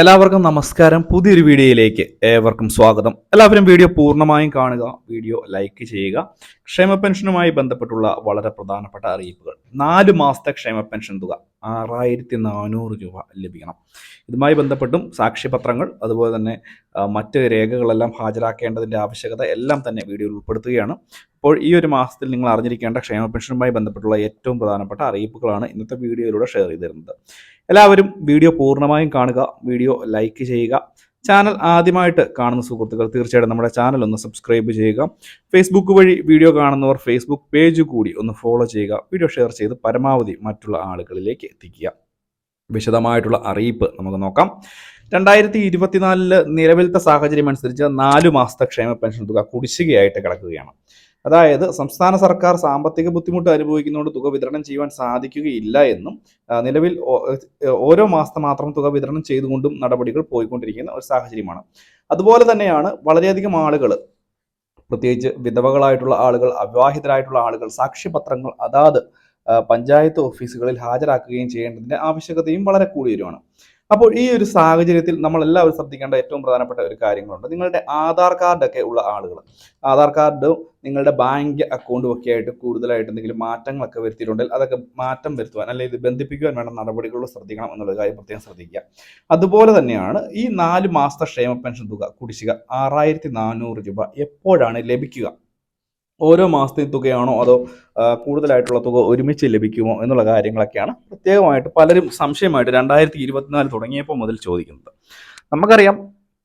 എല്ലാവർക്കും നമസ്കാരം. പുതിയൊരു വീഡിയോയിലേക്ക് ഏവർക്കും സ്വാഗതം. എല്ലാവരും വീഡിയോ പൂർണമായും കാണുക വീഡിയോ ലൈക്ക് ചെയ്യുക. ക്ഷേമ പെൻഷനുമായി ബന്ധപ്പെട്ടുള്ള വളരെ പ്രധാനപ്പെട്ട അറിയിപ്പുകൾ. നാല് മാസത്തെ ക്ഷേമ പെൻഷൻ തുക. ആറായിരത്തി നാനൂറ് രൂപ ലഭിക്കണം. ഇതുമായി ബന്ധപ്പെട്ടും സാക്ഷ്യപത്രങ്ങൾ അതുപോലെ തന്നെ മറ്റ് രേഖകളെല്ലാം ഹാജരാക്കേണ്ടതിന്റെ ആവശ്യകത എല്ലാം തന്നെ വീഡിയോയിൽ ഉൾപ്പെടുത്തുകയാണ്. അപ്പോൾ ഈ ഒരു മാസത്തിൽ നിങ്ങൾ അറിഞ്ഞിരിക്കേണ്ട ക്ഷേമ പെൻഷനുമായി ബന്ധപ്പെട്ടുള്ള ഏറ്റവും പ്രധാനപ്പെട്ട അറിയിപ്പുകളാണ് ഇന്നത്തെ വീഡിയോയിലൂടെ ഷെയർ ചെയ്തിരുന്നത്. എല്ലാവരും വീഡിയോ പൂർണമായും കാണുക വീഡിയോ ലൈക്ക് ചെയ്യുക ചാനൽ ആദ്യമായിട്ട് കാണുന്ന സുഹൃത്തുക്കൾ തീർച്ചയായിട്ടും നമ്മുടെ ചാനൽ ഒന്ന് സബ്സ്ക്രൈബ് ചെയ്യുക. ഫേസ്ബുക്ക് വഴി വീഡിയോ കാണുന്നവർ ഫേസ്ബുക്ക് പേജ് കൂടി ഒന്ന് ഫോളോ ചെയ്യുക. വീഡിയോ ഷെയർ ചെയ്ത് പരമാവധി മറ്റുള്ള ആളുകളിലേക്ക് എത്തിക്കുക. വിശദമായിട്ടുള്ള അറിയിപ്പ് നമുക്ക് നോക്കാം. രണ്ടായിരത്തി ഇരുപത്തിനാലിൽ നിലവിലത്തെ സാഹചര്യം അനുസരിച്ച് നാലു മാസത്തെ ക്ഷേമ പെൻഷൻ തുക കുടിശ്ശികയായിട്ട് കിടക്കുകയാണ്. അതായത് സംസ്ഥാന സർക്കാർ സാമ്പത്തിക ബുദ്ധിമുട്ട് അനുഭവിക്കുന്നതുകൊണ്ട് തുക വിതരണം ചെയ്യുവാൻ സാധിക്കുകയില്ല എന്നും നിലവിൽ ഓരോ മാസത്തെ മാത്രം തുക വിതരണം ചെയ്തുകൊണ്ടും നടപടികൾ പോയിക്കൊണ്ടിരിക്കുന്ന ഒരു സാഹചര്യമാണ്. അതുപോലെ തന്നെയാണ് വളരെയധികം ആളുകൾ പ്രത്യേകിച്ച് വിധവകളായിട്ടുള്ള ആളുകൾ അവിവാഹിതരായിട്ടുള്ള ആളുകൾ സാക്ഷ്യപത്രങ്ങൾ അതാത് പഞ്ചായത്ത് ഓഫീസുകളിൽ ഹാജരാക്കുകയും ചെയ്യേണ്ടതിന്റെ ആവശ്യകതയും വളരെ കൂടി വരുവാണ് അപ്പോൾ ഈ ഒരു സാഹചര്യത്തിൽ നമ്മൾ എല്ലാവരും ശ്രദ്ധിക്കേണ്ട ഏറ്റവും പ്രധാനപ്പെട്ട ഒരു കാര്യങ്ങളുണ്ട്. നിങ്ങളുടെ ആധാർ കാർഡൊക്കെ ഉള്ള ആളുകൾ ആധാർ കാർഡും നിങ്ങളുടെ ബാങ്ക് അക്കൗണ്ടും ഒക്കെ ആയിട്ട് കൂടുതലായിട്ട് എന്തെങ്കിലും മാറ്റങ്ങളൊക്കെ വരുത്തിയിട്ടുണ്ടെങ്കിൽ അതൊക്കെ മാറ്റം വരുത്തുവാൻ അല്ലെങ്കിൽ ഇത് ബന്ധിപ്പിക്കുവാൻ വേണ്ട നടപടികൾ ശ്രദ്ധിക്കണം എന്നുള്ള കാര്യം പ്രത്യേകം ശ്രദ്ധിക്കുക. അതുപോലെ തന്നെയാണ് ഈ നാല് മാസത്തെ ക്ഷേമ പെൻഷൻ തുക കുടിശ്ശിക ആറായിരത്തി നാനൂറ് രൂപ എപ്പോഴാണ് ലഭിക്കുക? ഓരോ മാസത്തെയും തുകയാണോ അതോ കൂടുതലായിട്ടുള്ള തുക ഒരുമിച്ച് ലഭിക്കുമോ എന്നുള്ള കാര്യങ്ങളൊക്കെയാണ് പ്രത്യേകമായിട്ട് പലരും സംശയമായിട്ട് രണ്ടായിരത്തി ഇരുപത്തിനാല് തുടങ്ങിയപ്പോൾ മുതൽ ചോദിക്കുന്നത്. നമുക്കറിയാം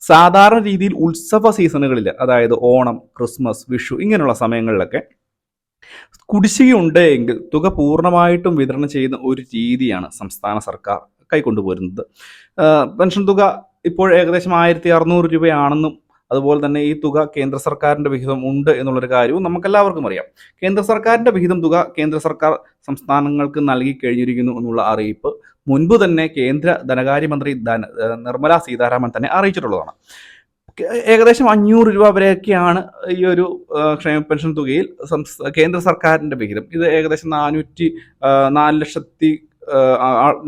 സാധാരണ രീതിയിൽ ഉത്സവ സീസണുകളിൽ അതായത് ഓണം ക്രിസ്മസ് വിഷു ഇങ്ങനെയുള്ള സമയങ്ങളിലൊക്കെ കുടിശ്ശികയുണ്ട് എങ്കിൽ തുക പൂർണമായിട്ടും വിതരണം ചെയ്യുന്ന ഒരു രീതിയാണ് സംസ്ഥാന സർക്കാർ കൈക്കൊണ്ടുപോരുന്നത്. പെൻഷൻ തുക ഇപ്പോൾ ഏകദേശം ആയിരത്തി അറുന്നൂറ് രൂപയാണെന്നും അതുപോലെ തന്നെ ഈ തുക കേന്ദ്ര സർക്കാരിന്റെ വിഹിതം ഉണ്ട് എന്നുള്ളൊരു കാര്യവും നമുക്കെല്ലാവർക്കും അറിയാം. കേന്ദ്ര സർക്കാരിന്റെ വിഹിതം തുക കേന്ദ്ര സർക്കാർ സംസ്ഥാനങ്ങൾക്ക് നൽകി കഴിഞ്ഞിരിക്കുന്നു എന്നുള്ള അറിയിപ്പ് മുൻപ് തന്നെ കേന്ദ്ര ധനകാര്യമന്ത്രി ധന നിർമ്മല സീതാരാമൻ തന്നെ അറിയിച്ചിട്ടുള്ളതാണ്. ഏകദേശം അഞ്ഞൂറ് രൂപ വരെയൊക്കെയാണ് ഈ ഒരു ക്ഷേമ പെൻഷൻ തുകയിൽ കേന്ദ്ര സർക്കാരിന്റെ വിഹിതം. ഇത് ഏകദേശം നാനൂറ്റി നാല് ലക്ഷത്തി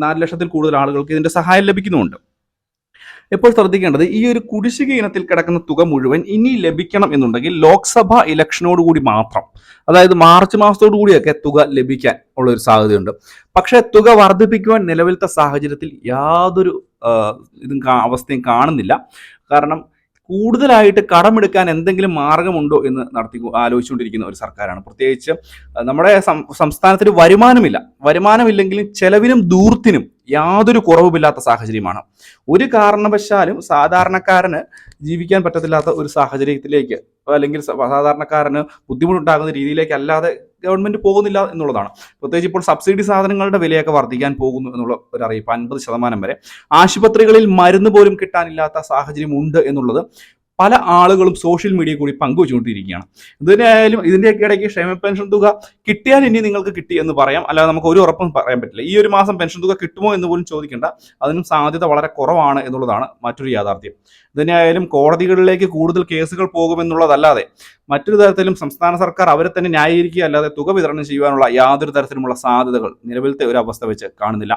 നാല് ലക്ഷത്തിൽ കൂടുതൽ ആളുകൾക്ക് ഇതിന്റെ സഹായം ലഭിക്കുന്നുമുണ്ട്. ഇപ്പോൾ ശ്രദ്ധിക്കേണ്ടത് ഈ ഒരു കുടിശ്ശിക ഇനത്തിൽ കിടക്കുന്ന തുക മുഴുവൻ ഇനി ലഭിക്കണം എന്നുണ്ടെങ്കിൽ ലോക്സഭ ഇലക്ഷനോട് കൂടി മാത്രം അതായത് മാർച്ച് മാസത്തോടു കൂടിയൊക്കെ തുക ലഭിക്കാൻ ഉള്ള ഒരു സാധ്യതയുണ്ട്. പക്ഷേ തുക വർദ്ധിപ്പിക്കുവാൻ നിലവിലത്തെ സാഹചര്യത്തിൽ യാതൊരു ഇതും അവസ്ഥയും കാണുന്നില്ല. കാരണം കൂടുതലായിട്ട് കടമെടുക്കാൻ എന്തെങ്കിലും മാർഗമുണ്ടോ എന്ന് നടത്തി ആലോചിച്ചുകൊണ്ടിരിക്കുന്ന ഒരു സർക്കാരാണ്. പ്രത്യേകിച്ച് നമ്മുടെ സംസ്ഥാനത്തിന് വരുമാനമില്ല. വരുമാനമില്ലെങ്കിലും ചെലവിനും ദൂർത്തിനും യാതൊരു കുറവുമില്ലാത്ത സാഹചര്യമാണ്. ഒരു കാരണവശാലും സാധാരണക്കാരന് ജീവിക്കാൻ പറ്റത്തില്ലാത്ത ഒരു സാഹചര്യത്തിലേക്ക് അല്ലെങ്കിൽ സാധാരണക്കാരന് ബുദ്ധിമുട്ടുണ്ടാകുന്ന രീതിയിലേക്ക് അല്ലാതെ ഗവൺമെന്റ് പോകുന്നില്ല എന്നുള്ളതാണ്. പ്രത്യേകിച്ച് ഇപ്പോൾ സബ്സിഡി സാധനങ്ങളുടെ വിലയൊക്കെ വർദ്ധിക്കാൻ പോകുന്നു എന്നുള്ള ഒരു അറിയിപ്പ് അൻപത് ശതമാനം വരെ. ആശുപത്രികളിൽ മരുന്ന് പോലും കിട്ടാനില്ലാത്ത സാഹചര്യം ഉണ്ട് എന്നുള്ളത് പല ആളുകളും സോഷ്യൽ മീഡിയ കൂടി പങ്കുവച്ചുകൊണ്ടിരിക്കുകയാണ്. ഇതിനായാലും ഇതിന്റെയൊക്കെ ഇടയ്ക്ക് ക്ഷേമ പെൻഷൻ തുക കിട്ടിയാൽ ഇനി നിങ്ങൾക്ക് കിട്ടി എന്ന് പറയാം. അല്ലാതെ നമുക്ക് ഒരു ഉറപ്പും പറയാൻ പറ്റില്ല. ഈ ഒരു മാസം പെൻഷൻ തുക കിട്ടുമോ എന്ന് പോലും ചോദിക്കേണ്ട. അതിനും സാധ്യത വളരെ കുറവാണ് എന്നുള്ളതാണ് മറ്റൊരു യാഥാർത്ഥ്യം. ഇതിനായാലും കോടതികളിലേക്ക് കൂടുതൽ കേസുകൾ പോകുമെന്നുള്ളതല്ലാതെ മറ്റൊരു തരത്തിലും സംസ്ഥാന സർക്കാർ അവരെ തന്നെ ന്യായീകരിക്കുക അല്ലാതെ തുക വിതരണം ചെയ്യുവാനുള്ള യാതൊരു തരത്തിലുമുള്ള സാധ്യതകൾ നിലവിലത്തെ ഒരു അവസ്ഥ വെച്ച് കാണുന്നില്ല.